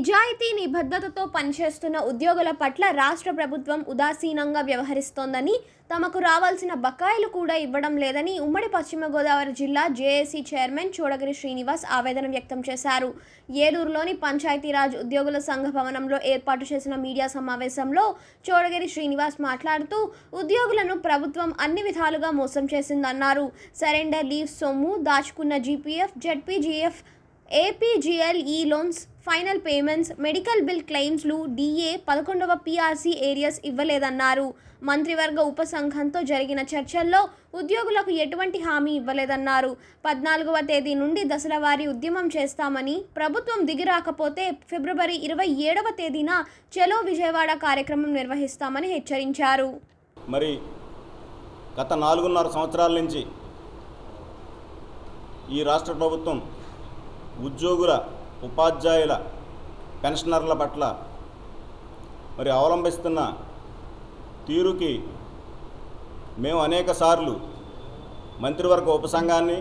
నిజాయితీ నిబద్ధతతో పనిచేస్తున్న ఉద్యోగుల పట్ల రాష్ట్ర ప్రభుత్వం ఉదాసీనంగా వ్యవహరిస్తోందని తమకు రావాల్సిన బకాయిలు కూడా ఇవ్వడం లేదని ఉమ్మడి పశ్చిమ గోదావరి జిల్లా జేఏసీ చైర్మన్ చోడగిరి శ్రీనివాస్ ఆవేదన వ్యక్తం చేశారు. ఏలూరులోని పంచాయతీరాజ్ ఉద్యోగుల సంఘ భవనంలో ఏర్పాటు చేసిన మీడియా సమావేశంలో చోడగిరి శ్రీనివాస్ మాట్లాడుతూ ఉద్యోగులను ప్రభుత్వం అన్ని విధాలుగా మోసం చేసిందన్నారు. సరెండర్ లీవ్ సొమ్ము దాచుకున్న జీపీఎఫ్ జెడ్పీజీఎఫ్ ఏపీజీఎల్ ఈ loans final payments medical bill క్లెయిమ్స్లు DA పదకొండవ పీఆర్సీ ఏరియాస్ ఇవ్వలేదన్నారు. మంత్రివర్గ ఉపసంఘంతో జరిగిన చర్చల్లో ఉద్యోగులకు ఎటువంటి హామీ ఇవ్వలేదన్నారు. పద్నాలుగవ తేదీ నుండి దశల వారి ఉద్యమం చేస్తామని ప్రభుత్వం దిగిరాకపోతే ఫిబ్రవరి ఇరవై ఏడవ తేదీన చలో విజయవాడ కార్యక్రమం నిర్వహిస్తామని హెచ్చరించారు. మరి గత నాలుగున్నర సంవత్సరాల నుంచి ఈ రాష్ట్ర ప్రభుత్వం ఉద్యోగుల ఉపాధ్యాయుల పెన్షనర్ల పట్ల మరి అవలంబిస్తున్న తీరుకి మేము అనేక సార్లు మంత్రివర్గ ఉపసంఘాన్ని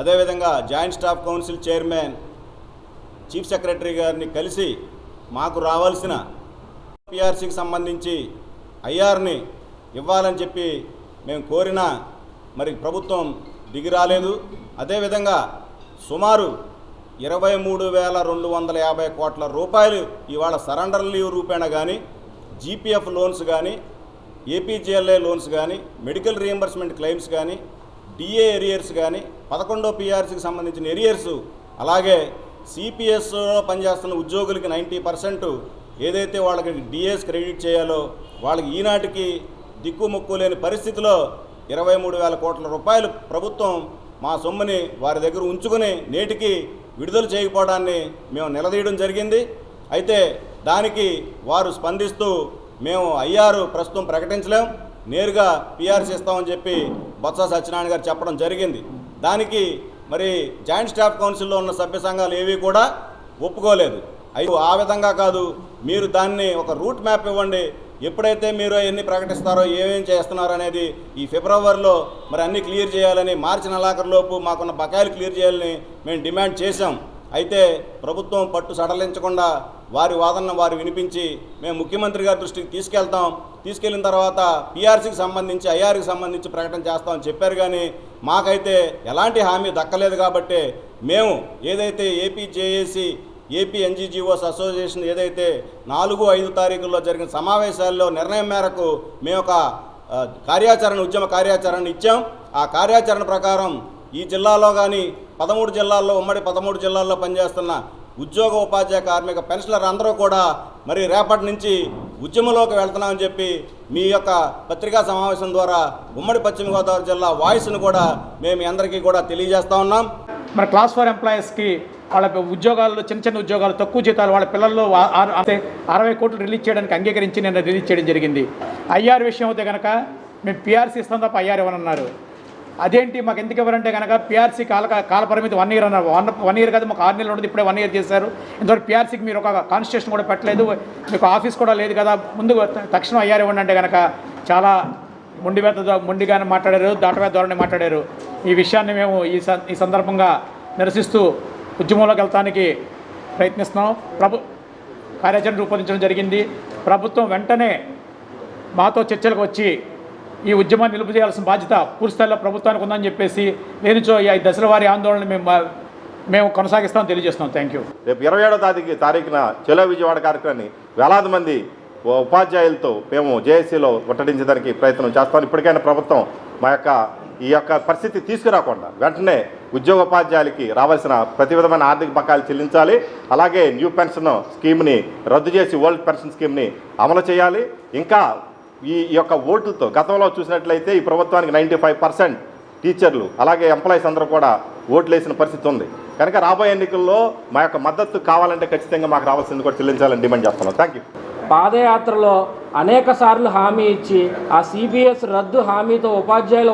అదేవిధంగా joint staff council chairman chief secretary గారిని కలిసి మాకు రావాల్సిన పిఆర్సీకి సంబంధించి ఐఆర్ని ఇవ్వాలని చెప్పి మేము కోరిన మరి ప్రభుత్వం దిగి రాలేదు. అదేవిధంగా సుమారు ఇరవై మూడు వేల రెండు వందల యాభై కోట్ల రూపాయలు ఇవాళ సరెండర్ లీవ్ రూపేణ కానీ జీపీఎఫ్ లోన్స్ కానీ ఏపీజీఎల్ఏ లోన్స్ కానీ మెడికల్ రీఎంబర్స్మెంట్ క్లెయిమ్స్ కానీ డిఏ ఎరియర్స్ కానీ పదకొండో పీఆర్సీకి సంబంధించిన ఎరియర్స్ అలాగే సిపిఎస్లో పనిచేస్తున్న ఉద్యోగులకి నైంటీ పర్సెంట్ ఏదైతే వాళ్ళకి డిఎస్ క్రెడిట్ చేయాలో వాళ్ళకి ఈనాటికి దిక్కుముక్కు లేని పరిస్థితిలో ఇరవై మూడు వేల కోట్ల రూపాయలు ప్రభుత్వం మా సొమ్ముని వారి దగ్గర ఉంచుకుని నేటికి విడుదల చేయకపోవడాన్ని మేము నిలదీయడం జరిగింది. అయితే దానికి వారు స్పందిస్తూ మేము అయ్యారు ప్రస్తుతం ప్రకటించలేం. నేరుగా పీఆర్సీ ఇస్తామని చెప్పి బొత్స సత్యనారాయణ గారు చెప్పడం జరిగింది. దానికి మరి జాయింట్ స్టాఫ్ కౌన్సిల్లో ఉన్న సభ్య సంఘాలు ఏవి కూడా ఒప్పుకోలేదు. అయితే ఆ విధంగా కాదు మీరు దాన్ని ఒక రూట్ మ్యాప్ ఇవ్వండి. ఎప్పుడైతే మీరు ఎన్ని ప్రకటిస్తారో ఏమేం చేస్తున్నారో అనేది ఈ ఫిబ్రవరిలో మరి అన్ని క్లియర్ చేయాలని మార్చి నెలాఖరులోపు మాకున్న బకాయిలు క్లియర్ చేయాలని మేము డిమాండ్ చేశాం. అయితే ప్రభుత్వం పట్టు సడలించకుండా వారి వాదనను వారు వినిపించి మేము ముఖ్యమంత్రి గారి దృష్టికి తీసుకెళ్తాం. తీసుకెళ్ళిన తర్వాత పీఆర్సీకి సంబంధించి ఐఆర్కి సంబంధించి ప్రకటన చేస్తామని చెప్పారు కానీ మాకైతే ఎలాంటి హామీ దక్కలేదు కాబట్టి మేము ఏదైతే AP JAC AP NGGOs association ఏదైతే నాలుగు ఐదు తారీఖుల్లో జరిగిన సమావేశాల్లో నిర్ణయం మేరకు మేము ఒక కార్యాచరణ ఉద్యమ కార్యాచరణ ఇచ్చాం. ఆ కార్యాచరణ ప్రకారం ఈ జిల్లాలో కానీ పదమూడు జిల్లాల్లో ఉమ్మడి పదమూడు జిల్లాల్లో పనిచేస్తున్న ఉద్యోగ ఉపాధ్యాయ కార్మిక పెన్షనర్ అందరూ కూడా మరి రేపటి నుంచి ఉద్యమంలోకి వెళ్తున్నామని చెప్పి మీ యొక్క పత్రికా సమావేశం ద్వారా ఉమ్మడి పశ్చిమ గోదావరి జిల్లా వాయిస్ను కూడా మేము అందరికీ కూడా తెలియజేస్తా ఉన్నాం. మరి క్లాస్ ఫోర్ ఎంప్లాయీస్కి వాళ్ళ ఉద్యోగాల్లో చిన్న చిన్న ఉద్యోగాలు తక్కువ జీతాలు వాళ్ళ పిల్లల్లో అంటే అరవై కోట్లు రిలీజ్ చేయడానికి అంగీకరించి నిన్న రిలీజ్ చేయడం జరిగింది. ఐఆర్ విషయం అయితే కనుక మేము పిఆర్సీ ఇస్తాం తప్ప ఐఆర్ ఇవ్వనన్నారు అదేంటి మాకు ఎందుకు ఇవ్వరంటే కనుక పిఆర్సీ కాల కాల పరిమితి వన్ ఇయర్ అన్నారు. వన్ వన్ ఇయర్ కదా మాకు ఆరు నెలలు ఉండదు ఇప్పుడే వన్ ఇయర్ చేశారు. ఇంతవరకు పిఆర్సీకి మీరు ఒక కాన్స్టిట్యూషన్ కూడా పెట్టలేదు మీకు ఆఫీస్ కూడా లేదు కదా. ముందు తక్షణం ఐఆర్ ఇవ్వండి అంటే కనుక చాలా మొండివేత మొండిగానే మాట్లాడారు దాటవేత ధోరణి మాట్లాడారు. ఈ విషయాన్ని మేము ఈ ఈ సందర్భంగా నిరసిస్తూ ఉద్యమంలోకి వెళ్తానికి ప్రయత్నిస్తున్నాం. ప్రభు కార్యాచరణ రూపొందించడం జరిగింది. ప్రభుత్వం వెంటనే మాతో చర్చలకు వచ్చి ఈ ఉద్యమాన్ని నిలుపు చేయాల్సిన బాధ్యత పూర్తిస్థాయిలో ప్రభుత్వానికి ఉందని చెప్పేసి లేనిచో ఈ దశల వారి ఆందోళన మేము మేము కొనసాగిస్తామని తెలియజేస్తున్నాం. Thank you. రేపు ఇరవై ఏడో తారీఖు తారీఖున చెలో విజయవాడ కార్యక్రమాన్ని వేలాది మంది ఉపాధ్యాయులతో మేము జేఏసీలో ముట్టడించడానికి ప్రయత్నం చేస్తాం. ఇప్పటికైనా ప్రభుత్వం మా యొక్క ఈ యొక్క పరిస్థితి తీసుకురాకుండా వెంటనే ఉద్యోగోపాధ్యాయులకి రావాల్సిన ప్రతి విధమైన ఆర్థిక బకాయిలు చెల్లించాలి. అలాగే న్యూ పెన్షన్ స్కీమ్ని రద్దు చేసి ఓల్డ్ పెన్షన్ స్కీమ్ని అమలు చేయాలి. ఇంకా ఈ యొక్క ఓటుతో గతంలో చూసినట్లయితే ఈ ప్రభుత్వానికి నైంటీ ఫైవ్ పర్సెంట్ టీచర్లు అలాగే ఎంప్లాయీస్ అందరూ కూడా ఓట్లు వేసిన పరిస్థితి ఉంది. కనుక రాబోయే ఎన్నికల్లో మా యొక్క మద్దతు కావాలంటే ఖచ్చితంగా మాకు రావాల్సింది కూడా చెల్లించాలని డిమాండ్ చేస్తున్నాం. థ్యాంక్ యూ పాదయాత్రలో అనేక సార్లు హామీ ఇచ్చి ఆ సిబిఎస్ రద్దు హామీతో ఉపాధ్యాయుల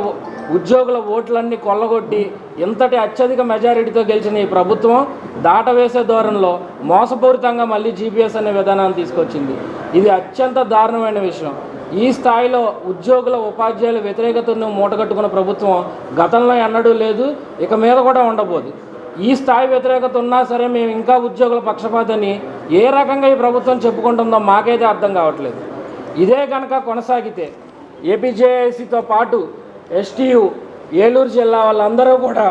ఉద్యోగుల ఓట్లన్నీ కొల్లగొట్టి ఇంతటి అత్యధిక మెజారిటీతో గెలిచిన ఈ ప్రభుత్వం దాటవేసే ధోరణిలో మోసపూరితంగా మళ్ళీ జీపీఎస్ అనే విధానాన్ని తీసుకొచ్చింది. ఇది అత్యంత దారుణమైన విషయం. ఈ స్థాయిలో ఉద్యోగుల ఉపాధ్యాయుల వ్యతిరేకతను మూటగట్టుకున్న ప్రభుత్వం గతంలో ఎన్నడూ లేదు ఇక మీద కూడా ఉండబోదు. ఈ స్థాయి వ్యతిరేకత ఉన్నా సరే మేము ఇంకా ఉద్యోగుల పక్షపాతని ఏ రకంగా ఈ ప్రభుత్వం చెప్పుకుంటుందో మాకైతే అర్థం కావట్లేదు. ఇదే కనుక కొనసాగితే ఏపీజేఐసితో పాటు ఎస్టీయు ఏలూరు జిల్లా వాళ్ళందరూ కూడా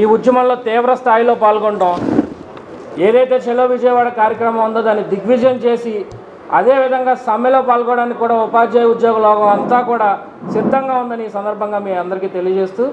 ఈ ఉద్యమంలో తీవ్ర స్థాయిలో పాల్గొనడం ఏదైతే చెలో విజయవాడ కార్యక్రమం ఉందో దాన్ని దిగ్విజయం చేసి అదేవిధంగా సమ్మెలో పాల్గొనడానికి కూడా ఉపాధ్యాయ ఉద్యోగ లోకం అంతా కూడా సిద్ధంగా ఉందని ఈ సందర్భంగా మీ అందరికీ తెలియజేస్తూ